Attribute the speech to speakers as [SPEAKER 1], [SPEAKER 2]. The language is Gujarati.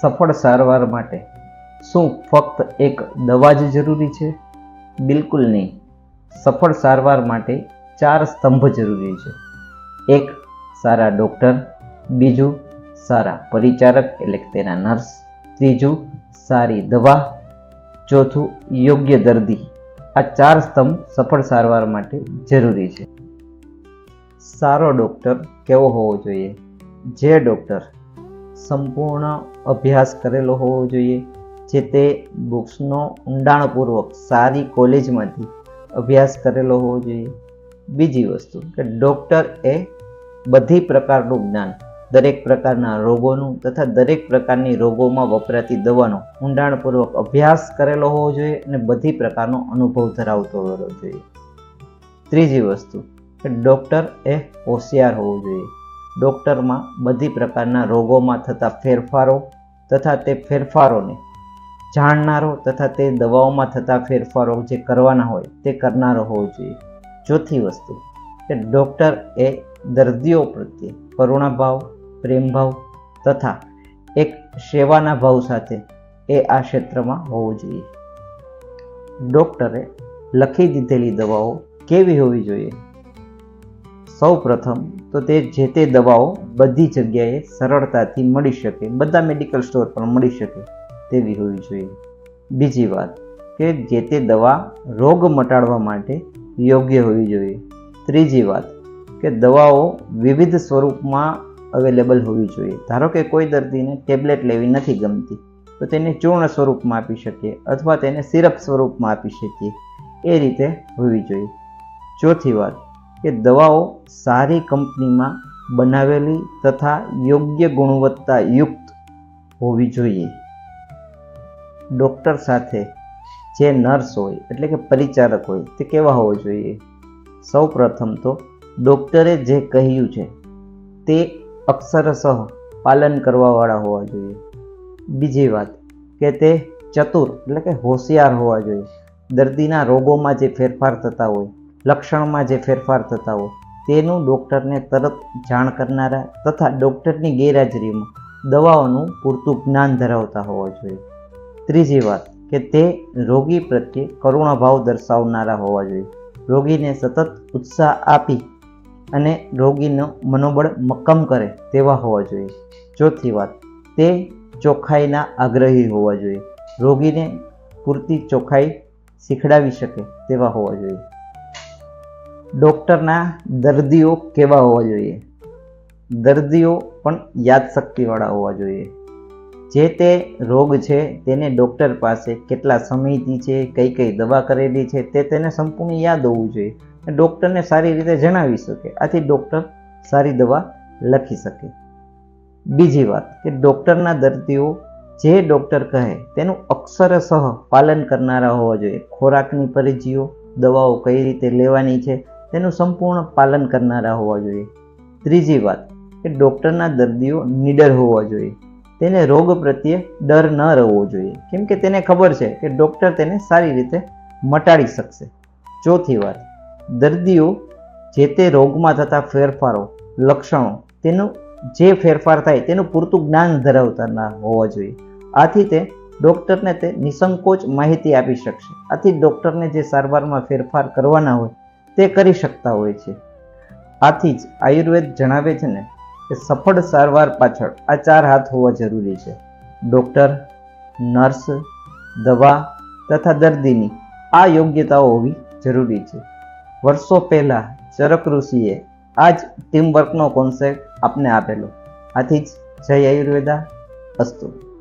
[SPEAKER 1] સફળ સારવાર માટે શું ફક્ત એક દવા જ જરૂરી છે? બિલકુલ નહીં. સફળ સારવાર માટે ચાર સ્તંભ જરૂરી છે. એક, સારા ડૉક્ટર. બીજું, સારા પરિચારક, એટલે કે તેના નર્સ ત્રીજું, સારી દવા. ચોથું, યોગ્ય દર્દી. આ ચાર સ્તંભ સફળ સારવાર માટે જરૂરી છે. સારો ડૉક્ટર કેવો હોવો જોઈએ? જે ડૉક્ટર સંપૂર્ણ અભ્યાસ કરેલો હોવો જોઈએ, જે તે બુક્સનો ઊંડાણપૂર્વક સારી કોલેજમાંથી અભ્યાસ કરેલો હોવો જોઈએ. બીજી વસ્તુ કે ડૉક્ટર એ બધી પ્રકારનું જ્ઞાન, દરેક પ્રકારના રોગોનું તથા દરેક પ્રકારની રોગોમાં વપરાતી દવાનો ઊંડાણપૂર્વક અભ્યાસ કરેલો હોવો જોઈએ અને બધી પ્રકારનો અનુભવ ધરાવતો હોવો જોઈએ. ત્રીજી વસ્તુ કે ડૉક્ટર એ હોશિયાર હોવું જોઈએ. ડૉક્ટરમાં બધી પ્રકારના રોગોમાં થતા ફેરફારો તથા તે ફેરફારોને જાણનારો તથા તે દવાઓમાં થતા ફેરફારો જે કરવાના હોય તે કરનારો હોવો જોઈએ. ચોથી વસ્તુ કે ડૉક્ટર એ દર્દીઓ પ્રત્યે કરુણાભાવ, પ્રેમભાવ તથા એક સેવાના ભાવ સાથે એ આ ક્ષેત્રમાં હોવું જોઈએ. ડૉક્ટરે લખી દીધેલી દવાઓ કેવી હોવી જોઈએ? સૌ પ્રથમ તો તે જે તે દવાઓ બધી જગ્યાએ સરળતાથી મળી શકે, બધા મેડિકલ સ્ટોર પર મળી શકે તેવી હોવી જોઈએ. બીજી વાત કે જે તે દવા રોગ મટાડવા માટે યોગ્ય હોવી જોઈએ. ત્રીજી વાત કે દવાઓ વિવિધ સ્વરૂપમાં અવેલેબલ હોવી જોઈએ. ધારો કે કોઈ દર્દીને ટેબ્લેટ લેવી નથી ગમતી, તો તેને ચૂર્ણ સ્વરૂપમાં આપી શકીએ અથવા તેને સિરપ સ્વરૂપમાં આપી શકીએ. એ રીતે હોવી જોઈએ. ચોથી વાત કે દવાઓ સારી કંપનીમાં બનાવેલી તથા યોગ્ય ગુણવત્તાયુક્ત હોવી જોઈએ. ડૉક્ટર સાથે જે નર્સ હોય, એટલે કે પરિચારક હોય, તે કેવા હોવો જોઈએ? સૌ પ્રથમ તો ડૉક્ટરે જે કહ્યું છે, તે અક્ષરશઃ પાલન કરવાવાળા હોવા જોઈએ. બીજી વાત કે તે ચતુર, એટલે કે હોશિયાર હોવા જોઈએ. દર્દીના રોગોમાં જે ફેરફાર થતા હોય લક્ષણમાં જે ફેરફાર થતા હોય, તેનું ડૉક્ટરને તરત જાણ કરનારા તથા ડૉક્ટરની ગેરહાજરીમાં દવાઓનું પૂરતું જ્ઞાન ધરાવતા હોવા જોઈએ. ત્રીજી વાત કે તે રોગી પ્રત્યે કરુણાભાવ દર્શાવનારા હોવા જોઈએ. રોગીને સતત ઉત્સાહ આપી અને રોગીનું મનોબળ મક્કમ કરે તેવા હોવા જોઈએ. ચોથી વાત, તે ચોખ્ખાઈના આગ્રહી હોવા જોઈએ. રોગીને પૂરતી ચોખ્ખાઈ શીખડાવી શકે તેવા હોવા જોઈએ. ડૉક્ટરના દર્દીઓ કેવા હોવા જોઈએ? દર્દીઓ પણ યાદશક્તિવાળા હોવા જોઈએ. જે તે રોગ છે તેને ડૉક્ટર પાસે કેટલા સમયથી છે, કઈ કઈ દવા કરેલી છે તે તેને સંપૂર્ણ યાદ હોવું જોઈએ ડૉક્ટરને સારી રીતે જણાવી શકે. આથી ડૉક્ટર સારી દવા લખી શકે. બીજી વાત કે ડૉક્ટરના દર્દીઓ જે ડૉક્ટર કહે તેનું અક્ષરશઃ પાલન કરનારા હોવા જોઈએ. ખોરાકની પરિજીઓ, દવાઓ કઈ રીતે લેવાની છે તેનું સંપૂર્ણ પાલન કરનારા હોવા જોઈએ. ત્રીજી વાત, કે ડૉક્ટરના દર્દીઓ નિડર હોવા જોઈએ. તેને રોગ પ્રત્યે ડર ન રહેવો જોઈએ. કેમ કે તેને ખબર છે કે ડૉક્ટર તેને સારી રીતે મટાડી શકશે. ચોથી વાત, દર્દીઓ જે તે રોગમાં થતા ફેરફારો, લક્ષણો, તેનું જે ફેરફાર થાય તેનું પૂરતું જ્ઞાન ધરાવતા ના હોવા જોઈએ. આથી તે ડૉક્ટરને તે નિસંકોચ માહિતી આપી શકશે. આથી ડૉક્ટરને જે સારવારમાં ફેરફાર કરવાના હોય તે કરી શકતા હોય છે. આથી જ આયુર્વેદ જણાવે છે ને કે સફળ સારવાર પાછળ આ ચાર હાથ હોવા જરૂરી છે. ડૉક્ટર, નર્સ, દવા તથા દર્દીની આ યોગ્યતાઓ હોવી જરૂરી છે. વર્ષો પહેલાં ચરક ઋષિએ આ જ ટીમવર્કનો કોન્સેપ્ટ આપને આપેલો. આથી જ જય આયુર્વેદા. અસ્તુ.